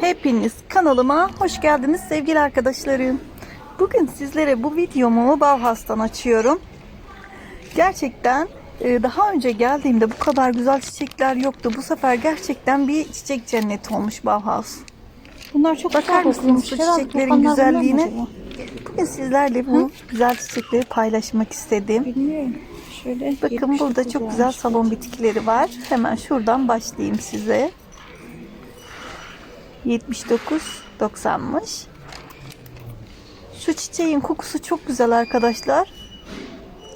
Hepiniz kanalıma hoş geldiniz sevgili arkadaşlarım. Bugün sizlere bu videomu Bauhaus'tan açıyorum. Gerçekten e, daha önce geldiğimde bu kadar güzel çiçekler yoktu. Bu sefer gerçekten bir çiçek cenneti olmuş Bauhaus. Bunlar çok Bakar mısınız Herhalde çiçeklerin güzelliğine? Bugün sizlerle bu güzel çiçekleri paylaşmak istedim. Bilmiyorum. Şöyle Bakın 79 burada çok güzel salon bitkileri var. Hemen şuradan başlayayım size. 79.90'mış. Şu çiçeğin kokusu çok güzel arkadaşlar.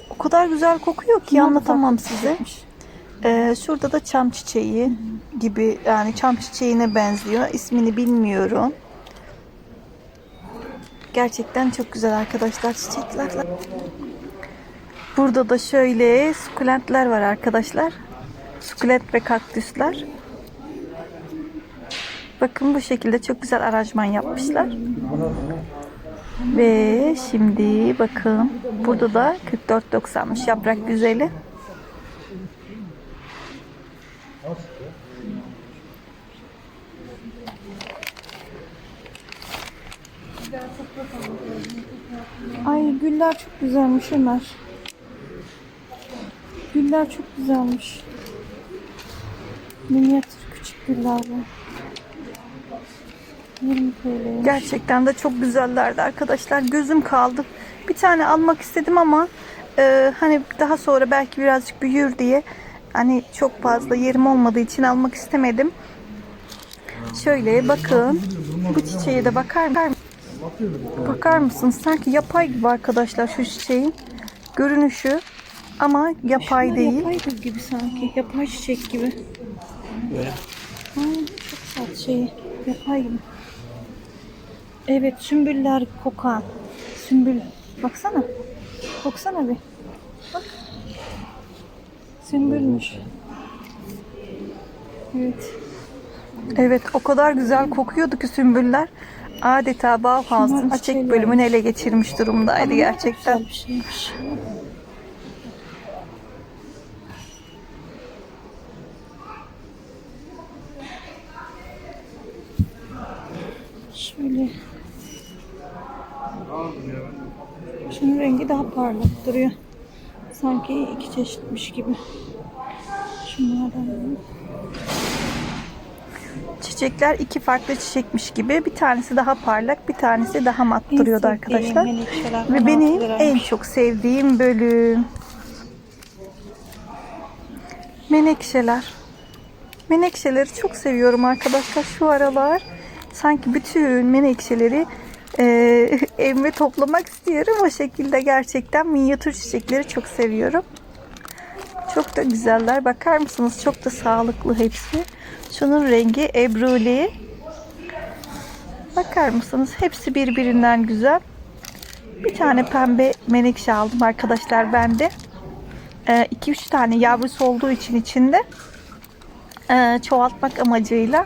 O kadar güzel kokuyor ki Bunlar anlatamam size. Ee, şurada da çam çiçeği gibi yani çam çiçeğine benziyor. İsmini bilmiyorum. Gerçekten çok güzel arkadaşlar çiçekler. Burada da şöyle sukulentler var arkadaşlar. Sukulent ve kaktüsler. Bakın bu şekilde çok güzel aranjman yapmışlar. Ve şimdi bakın burada da 44.90'mış yaprak güzeli. Ay güller çok güzelmiş Ömer. Güller çok güzelmiş. Minyatür küçük güller bu. 20 TL. Gerçekten de çok güzellerdi arkadaşlar. Gözüm kaldı. Bir tane almak istedim ama e, hani daha sonra belki birazcık büyür diye hani çok fazla yerim olmadığı için almak istemedim. Şöyle bakın. Bu çiçeğe de bakar mısın? Bakar mısınız? Sanki yapay gibi arkadaşlar şu çiçeğin görünüşü ama yapay Şunlar değil. Yapay gibi sanki. Yapay çiçek gibi. Ha, çok sert şey. Yapay gibi. Evet sümbüller kokan. Sümbül. Baksana. Baksana bir. Bak. Sümbülmüş. Evet. Evet o kadar güzel kokuyordu ki sümbüller. Adeta Bauhaus'un açayım bölümünü ele geçirmiş durumdaydı gerçekten. Güzel bir şeymiş. Şöyle. Şunun rengi daha parlak duruyor. Sanki iki çeşitmiş gibi. Şunlardan da. Çiçekler iki farklı çiçekmiş gibi. Bir tanesi daha parlak, bir tanesi daha mat En duruyordu arkadaşlar. Ve 16 benim en çok sevdiğim bölüm menekşeler. Menekşeleri çok seviyorum arkadaşlar şu aralar. Sanki bütün menekşeleri e, evime toplamak istiyorum. O şekilde gerçekten minyatür çiçekleri çok seviyorum. Çok da güzeller. Bakar mısınız? Çok da sağlıklı hepsi. Şunun rengi ebruli. Bakar mısınız? Hepsi birbirinden güzel. Bir tane pembe menekşe aldım arkadaşlar ben de. 2-3 tane yavrusu olduğu için içinde e, çoğaltmak amacıyla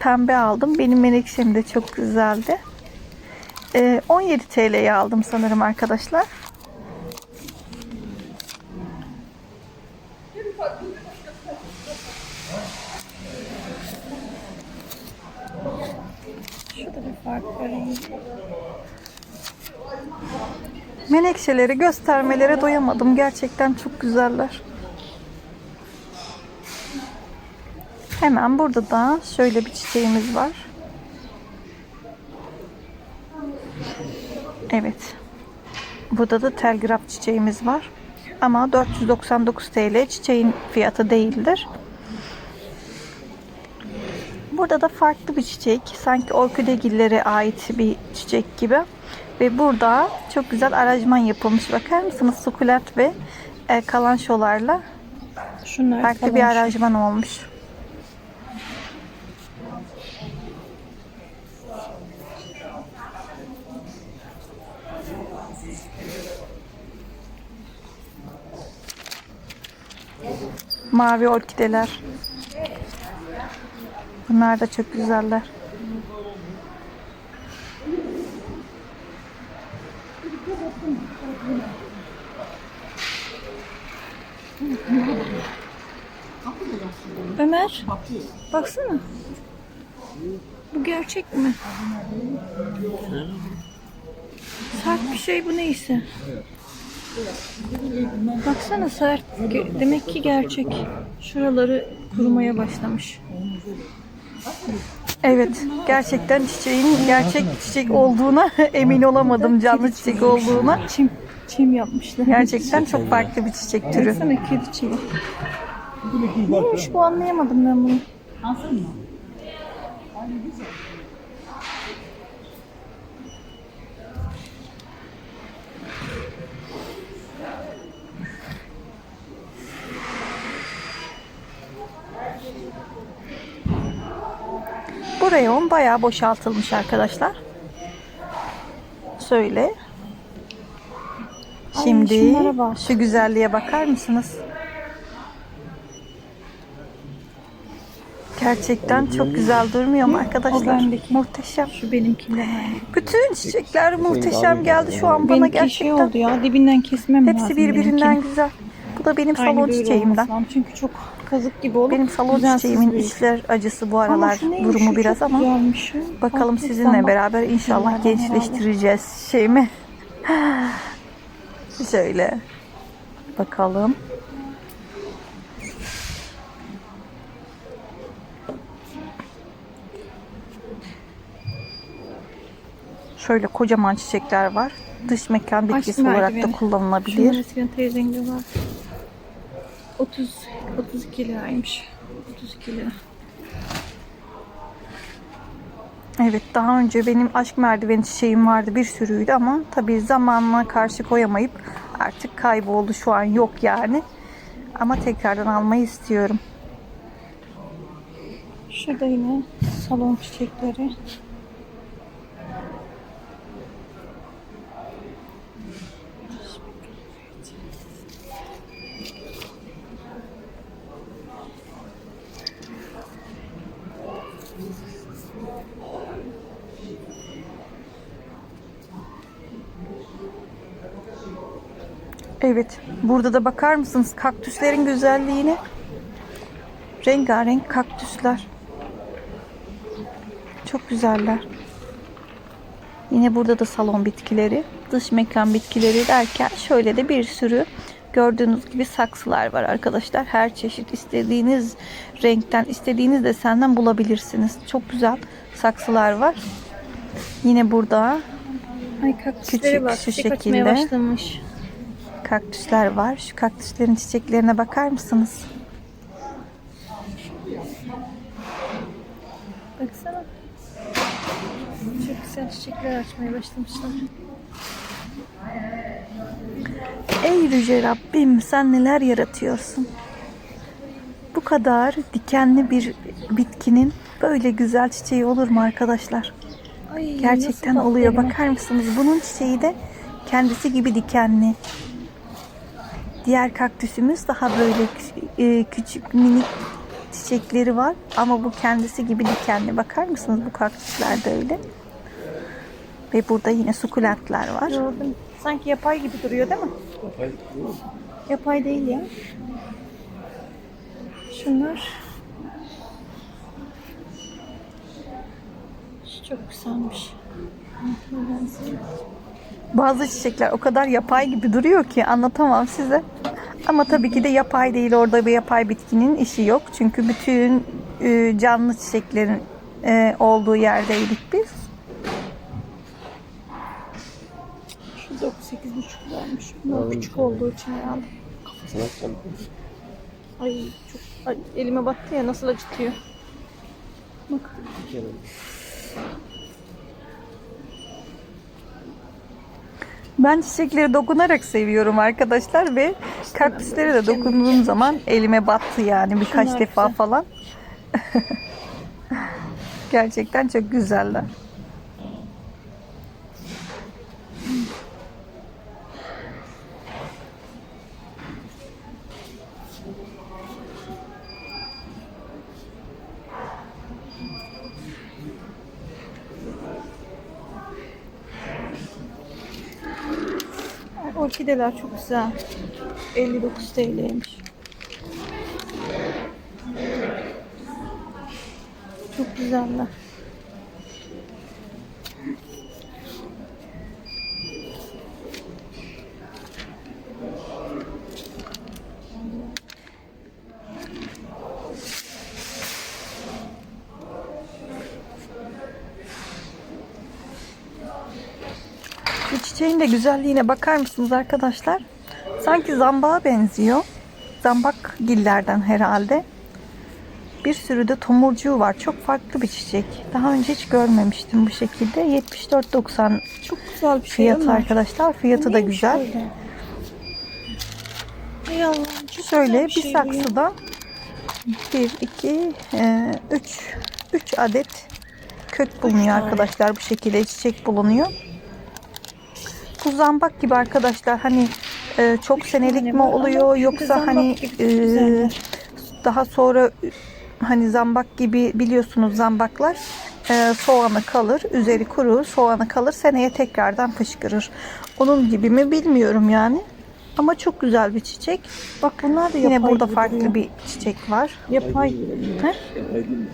pembe aldım. Benim menekşem de çok güzeldi. E, 17 TL'ye aldım sanırım arkadaşlar. Şurada bir fark var. Menekşeleri göstermelere doyamadım. Gerçekten çok güzeller. Hemen burada da şöyle bir çiçeğimiz var. Evet. Burada da telgraf çiçeğimiz var. Ama 499 TL çiçeğin fiyatı değildir. Burada da farklı bir çiçek. Sanki orkidegillere ait bir çiçek gibi. Ve burada çok güzel aranjman yapılmış. Bakar mısınız? Sukulent ve e, kalançolarla Şunlar farklı falan bir aranjman olmuş. Mavi orkideler. Bunlar da çok güzeller. Ömer. Baksana. Bu gerçek mi? Sert bir şey bu neyse. Baksana sert. Demek ki gerçek. Şuraları kurumaya başlamış. Evet, gerçekten çiçeğin gerçek çiçek olduğuna emin olamadım canlı çiçek olduğuna. Çim, çim yapmışlar. Gerçekten çok farklı bir çiçek türü. Baksana kedi çimi. Neymiş bu anlayamadım ben bunu. Bu reyon bayağı boşaltılmış arkadaşlar. Söyle. Ay, Şimdi şunlara bak. şu güzelliğe bakar mısınız? Gerçekten çok güzel durmuyor mu O arkadaşlar? Muhteşem. Şu benimkinden aynı. Bütün çiçekler muhteşem geldi şu an bana şey gerçekten. oldu ya dibinden kesmem lazım. Hepsi birbirinden benimkini. güzel. Bu da benim Aynı salon çiçeğimden. Çünkü çok kazık gibi olup Benim salon düzensiz çiçeğimin büyür. işler acısı bu Ama aralar neymiş, durumu biraz ama güzelmiş. bakalım Farklı sizinle beraber inşallah herhalde. gençleştireceğiz şeyimi. Şöyle bakalım. Şöyle kocaman çiçekler var. Dış mekan bitkisi olarak da kullanılabilir. Şunlar eskiden teyzemde var. 30 32 liraymış. 32 lira. Evet daha önce benim aşk merdiveni çiçeğim vardı bir sürüydü ama tabii zamanla karşı koyamayıp artık kayboldu şu an yok yani. Ama tekrardan almayı istiyorum. Şurada yine salon çiçekleri. Evet burada da bakar mısınız kaktüslerin güzelliğine? Rengarenk kaktüsler. Çok güzeller. Yine burada da salon bitkileri, dış mekan bitkileri derken şöyle de bir sürü gördüğünüz gibi saksılar var arkadaşlar. Her çeşit istediğiniz renkten, istediğiniz desenden bulabilirsiniz. Çok güzel saksılar var. Yine burada Ay Küçük, bak. şu şekilde. başlamış. Kaktüsler var. Şu kaktüslerin çiçeklerine bakar mısınız? Baksana. Çok güzel çiçekler açmaya başlamışlar. Ey Yüce Rabbim sen neler yaratıyorsun. Bu kadar dikenli bir bitkinin böyle güzel çiçeği olur mu arkadaşlar? Ay, Gerçekten oluyor. Bakar mısınız? Bunun çiçeği de kendisi gibi dikenli. Diğer kaktüsümüz daha böyle e, küçük minik çiçekleri var ama bu kendisi gibi dikenli. Bakar mısınız bu kaktüsler de öyle. Ve burada yine sukulentler var. Gördüm. Sanki yapay gibi duruyor değil mi? Yapay değil ya. Şunlar. Şu çok güzelmiş. Bazı çiçekler o kadar yapay gibi duruyor ki anlatamam size. Ama tabii ki de yapay değil. Orada bir yapay bitkinin işi yok. Çünkü bütün e, canlı çiçeklerin e, olduğu yerdeydik biz. Şu 9-8,5 liraymış. Bunlar küçük olduğu için herhalde. Ay çok ay, elime battı ya nasıl acıtıyor. Bak. Ben çiçekleri dokunarak seviyorum arkadaşlar ve kaktüslere de dokunduğum zaman elime battı yani birkaç Şunlar defa güzel. falan. Gerçekten çok güzeller. Orkideler çok güzel. 59 TL'ymiş. Çok güzeller. Şu çiçeğin de güzelliğine bakar mısınız arkadaşlar? Sanki zambağa benziyor. Zambak gillerden herhalde. Bir sürü de tomurcuğu var. Çok farklı bir çiçek. Daha önce hiç görmemiştim bu şekilde. 74.90 Çok güzel bir şey fiyatı ama. arkadaşlar. Fiyatı da güzel. Ey Allah'ım çok Şöyle güzel bir şey bu ya. saksıda 1, 2, 3 3 adet kök bulunuyor tane. arkadaşlar. Bu şekilde çiçek bulunuyor. Bu zambak gibi arkadaşlar hani e, çok senelik mi oluyor yoksa hani çok e, daha sonra hani zambak gibi biliyorsunuz zambaklar e, soğanı kalır, üzeri kurur, soğanı kalır, seneye tekrardan fışkırır. Onun gibi mi bilmiyorum yani. Ama çok güzel bir çiçek. Bak bunlar da Yine burada farklı duruyor. bir çiçek var. Yapay. He?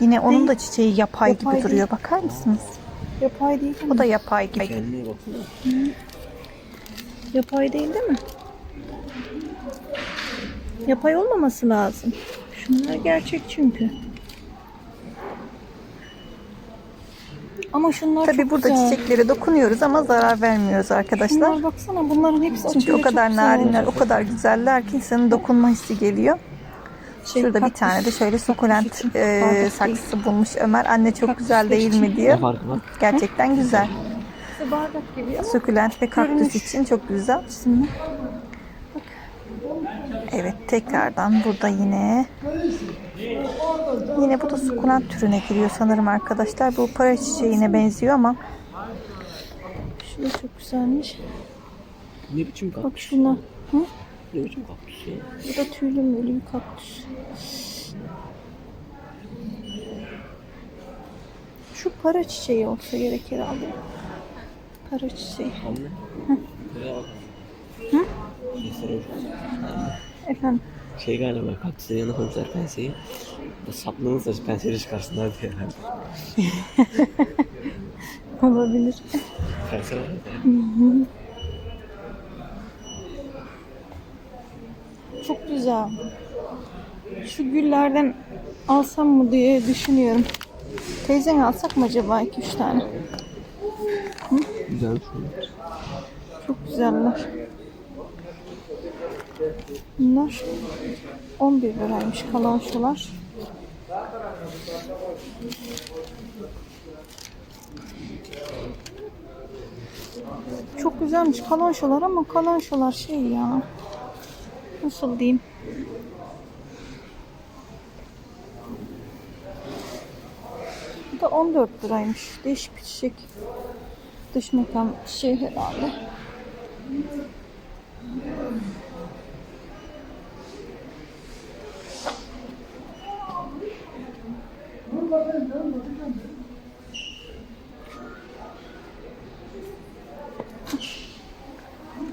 Yine onun da çiçeği yapay, Yapay gibi duruyor. Bakar mısınız? Yapay değil O mi? da yapay gibi. Kendine baksana. Yapay değil değil mi? Yapay olmaması lazım. Şunlar gerçek çünkü. Ama şunlar Tabi çok burada güzel. çiçeklere dokunuyoruz ama zarar vermiyoruz arkadaşlar. Şunlar baksana bunların hepsi Çünkü o kadar narinler, o kadar güzeller ki insanın dokunma hissi geliyor. Şey, Şurada bir kaktüs- tane de şöyle sukulent e, saksısı bulmuş Ömer. Anne çok Kaktüs güzel değil mi var? Gerçekten güzel. İşte bardak gibi ama Sukulent ve kaktüs Görünüş. için çok güzel. aslında. Evet tekrardan burada yine yine bu da sukulent türüne giriyor sanırım arkadaşlar. Bu para çiçeğine benziyor ama Şu da çok güzelmiş. Ne biçim Bak kaktüs? şuna. Hı? Ne biçim kaktüs ya? Bu da tüylü mülü bir kaktüs. Şu para çiçeği olsa gerek herhalde. Para çiçeği. Hı? Efendim. Şey galiba kaktüslerin yanına koymuşlar penseyi. Saç penseli çıkarsınlar diye herhalde. Olabilir. Pense var ya. Çok güzel. Şu güllerden alsam mı diye düşünüyorum. Teyzen alsak mı acaba 2-3 tane? Güzelmiş bunlar. Çok güzeller. Bunlar 11 liraymış kalanşolar. Çok güzelmiş kalanşolar ama kalanşolar şey ya. Nasıl diyeyim? Bu da 14 liraymış. Değişik bir çiçek. Dış mekan şey herhalde.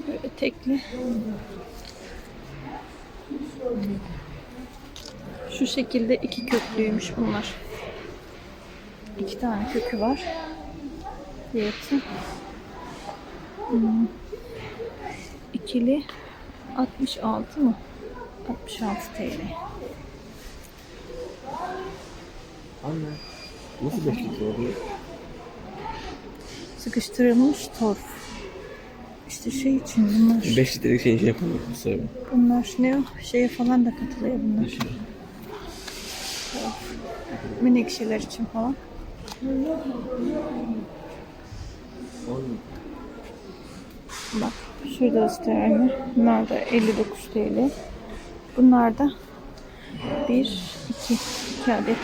Böyle tekli. Şu şekilde iki köklüymüş bunlar. İki tane kökü var. Fiyatı. Hmm. İkili 66 mı? 66 TL. Anne. Nasıl 5 litre oluyor? Sıkıştırılmış torf. İşte şey için bunlar. 5 litrelik şeyin içine koyuyor bu sefer. Bunlar ne o? Şeye falan da katılıyor bunlar. Menekşeler için falan. Bak şurada sterli. Bunlar da 59 TL. Bunlar da 1, 2, 2 adet.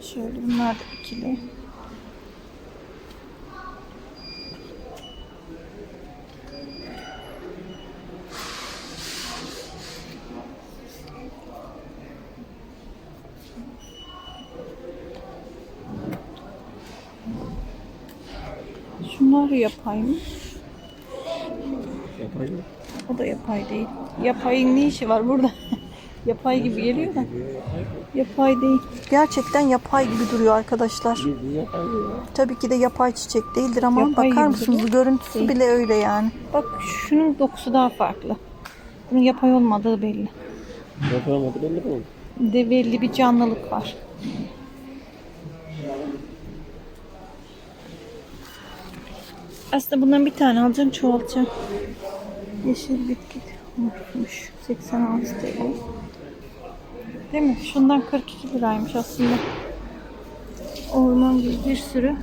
Şöyle bunlar da ikili. Şunlar yapay mı? O da yapay değil. Yapayın ne işi var burada? yapay gibi geliyor da. Yapay değil. gerçekten yapay gibi duruyor arkadaşlar. Tabii ki de yapay çiçek değildir ama Yapay bakar mısınız duruyor. görüntüsü Değil. bile öyle yani. Bak şunun dokusu daha farklı. Bunun yapay olmadığı belli. Yapay olmadı belli mi? De belli bir canlılık var. Aslında bundan bir tane alacağım çoğaltacağım. Yeşil bitki olmuş. 86 TL. Değil mi? Şundan 42 liraymış aslında. Orman gibi bir sürü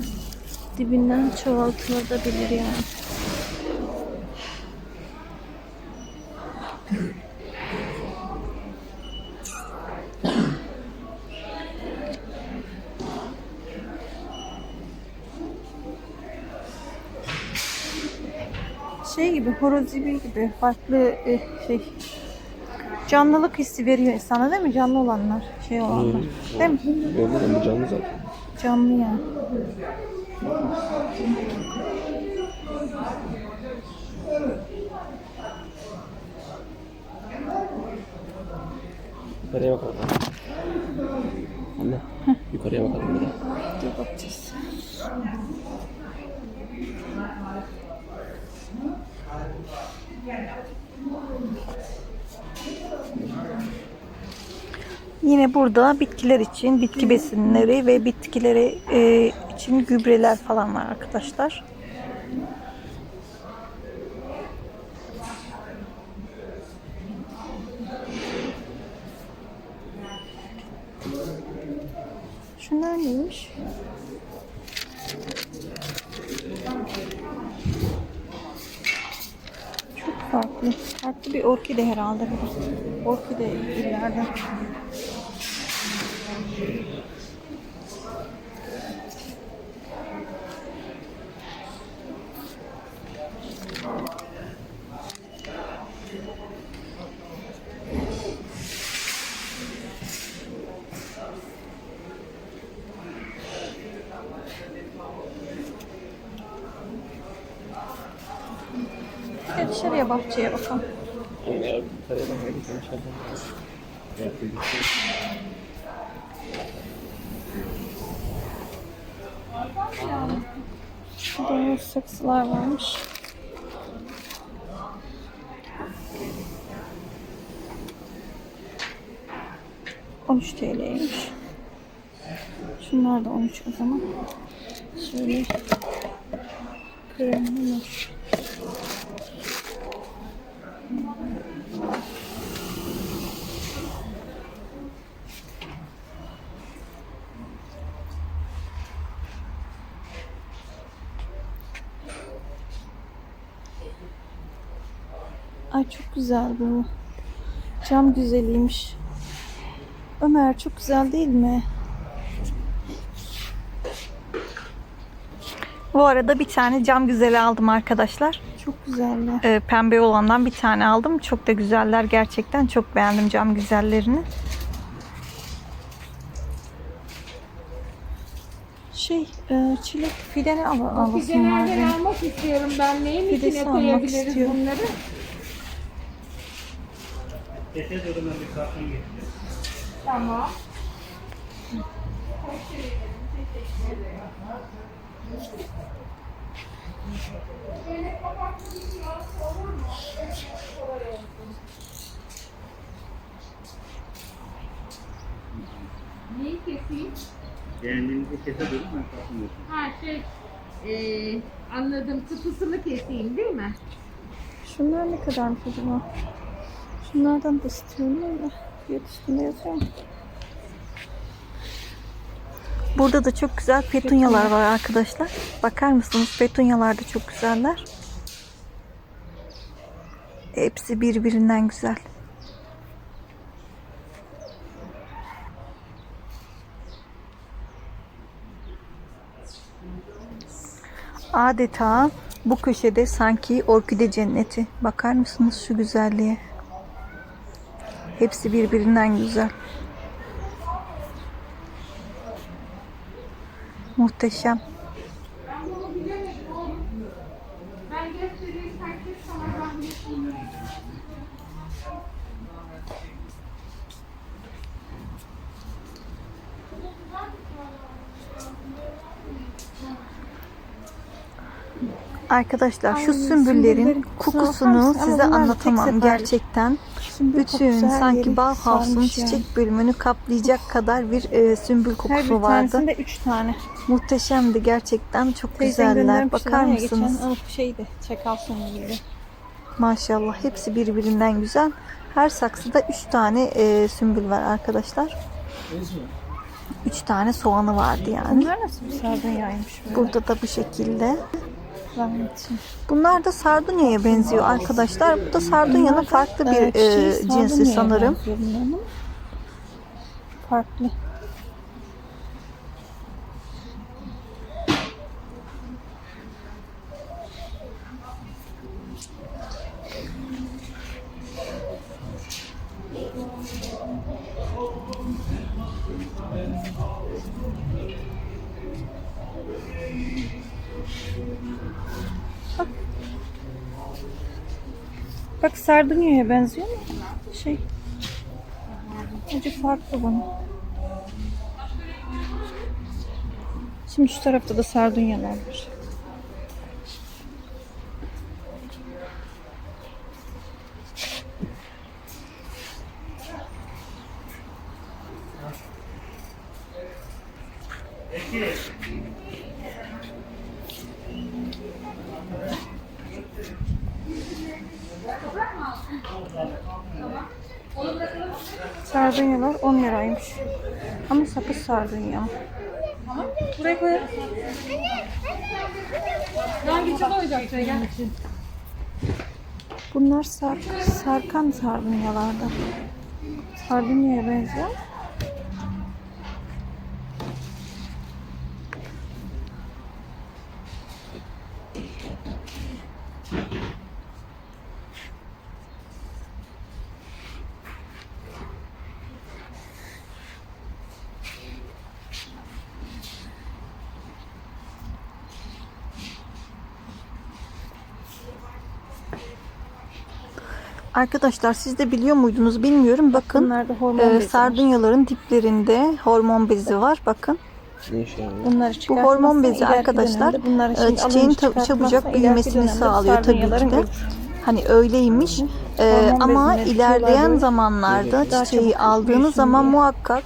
dibinden çoğaltılabilir yani. Gibi, horoz zibi gibi farklı e, şey canlılık hissi veriyor insana değil mi? Canlı olanlar, şey olanlar. Değil mi? Bu canlı zaten. Canlı yani. Yukarıya bakalım. Anne. Yukarıya bakalım. Dur bakacağız. Yine burada bitkiler için bitki besinleri ve bitkileri e, için gübreler falan var arkadaşlar. Şunlar neymiş? Çok farklı. Farklı bir orkide herhalde. Orkide illerden. Bir de dışarıya bahçeye bakalım. Anne ya yukarıya bakalım. Dışarıdan. Burada saksılar varmış. ...13 TL'ymiş. Şunlar da 13 o zaman. Şöyle... Kremli Ay çok güzel bu. Cam güzeliymiş. Ömer çok güzel değil mi? Bu arada bir tane cam güzeli aldım arkadaşlar. Çok güzeller. Ee, pembe olandan bir tane aldım. Çok da güzeller gerçekten. Çok beğendim cam güzellerini. Şey, e, çilek fideni al alasım var Fidelerden benim. almak istiyorum ben. Neyin Fidesi içine almak koyabiliriz istiyorum. bunları? Tamam. Neyi keseyim? Beğendiğinizi kesebiliriz ben kalkın Ha şey, eee anladım. Tıpısını keseyim değil mi? Şunlar ne kadarmış acaba? Şunlardan da istiyorum ama fiyat üstünde yazıyor? Burada da çok güzel petunyalar var arkadaşlar. Bakar mısınız? Petunyalar da çok güzeller. Hepsi birbirinden güzel. Adeta bu köşede sanki orkide cenneti. Bakar mısınız şu güzelliğe? Hepsi birbirinden güzel. Muhteşem. Arkadaşlar şu Ay, sümbüllerin kokusunu size anlatamam gerçekten. Sümbül Bütün kokusu her sanki Bauhaus'un yani. çiçek bölümünü kaplayacak kadar bir e, sümbül Her bir kokusu vardı. tanesinde üç tane. Muhteşemdi gerçekten çok Teyzen güzeller. Bakar mısınız? Geçen şeydi. Çakal gibi. Maşallah hepsi birbirinden güzel. Her saksıda 3 tane e, sümbül var arkadaşlar. 3 tane soğanı vardı yani. Bunlar nasıl bir sardunyaymış böyle? Burada da bu şekilde. Bunlar da sardunyaya benziyor arkadaşlar. Bu da sardunyanın farklı bir Evet, e, çiçeği cinsi sanırım. Farklı. Bak sardunyaya benziyor mu? Şey. Acı farklı bunun. Şimdi şu tarafta da sardunyalar var. Sardunyalar 10 liraymış. Ama sakız sardunya. Buraya koyalım. Bunlar sark, sarkan sardunyalardan. Sardunyaya benziyor. Arkadaşlar siz de biliyor muydunuz bilmiyorum. Bakın hormon e, var. sardunyaların diplerinde hormon bezi var. Bakın. Bunları Bu hormon bezi arkadaşlar dönemde e, şimdi çiçeğin çabucak büyümesini dönemde sağlıyor tabii ki de. ölür. Hani öyleymiş. E, Hormon ama ilerleyen zamanlarda çiçeği aldığınız zaman diye. muhakkak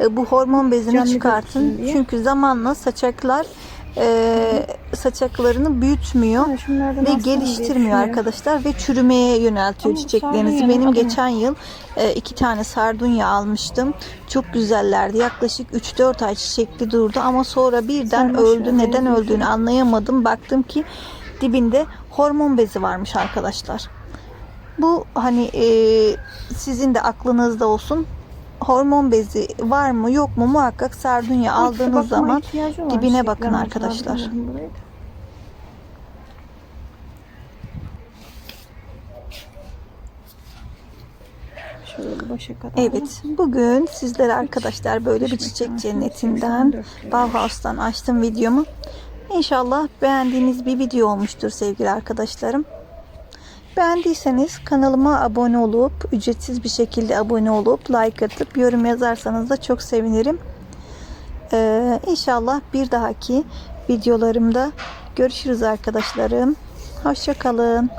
e, bu hormon bezini Canlı çıkartın. Çünkü zamanla saçaklar e, saçaklarını büyütmüyor şunlardan ve geliştirmiyor arkadaşlar ve çürümeye yöneltiyor Ama çiçeklerinizi. Benim geçen yıl e, iki tane sardunya almıştım. Çok güzellerdi. Yaklaşık 3-4 ay çiçekli durdu ama sonra birden Sarmaşık öldü. Neden benziyor. öldüğünü anlayamadım. Baktım ki dibinde hormon bezi varmış arkadaşlar. Bu hani e, sizin de aklınızda olsun. Hormon bezi var mı yok mu muhakkak sardunya aldığınız zaman dibine çiçeklerin bakın arkadaşlar. Evet, bugün sizlere arkadaşlar böyle bir çiçek cennetinden Bauhaus'tan açtım videomu. İnşallah beğendiğiniz bir video olmuştur sevgili arkadaşlarım. Beğendiyseniz kanalıma abone olup, ücretsiz bir şekilde abone olup, like atıp, yorum yazarsanız da çok sevinirim. Ee, inşallah bir dahaki videolarımda görüşürüz arkadaşlarım. Hoşçakalın.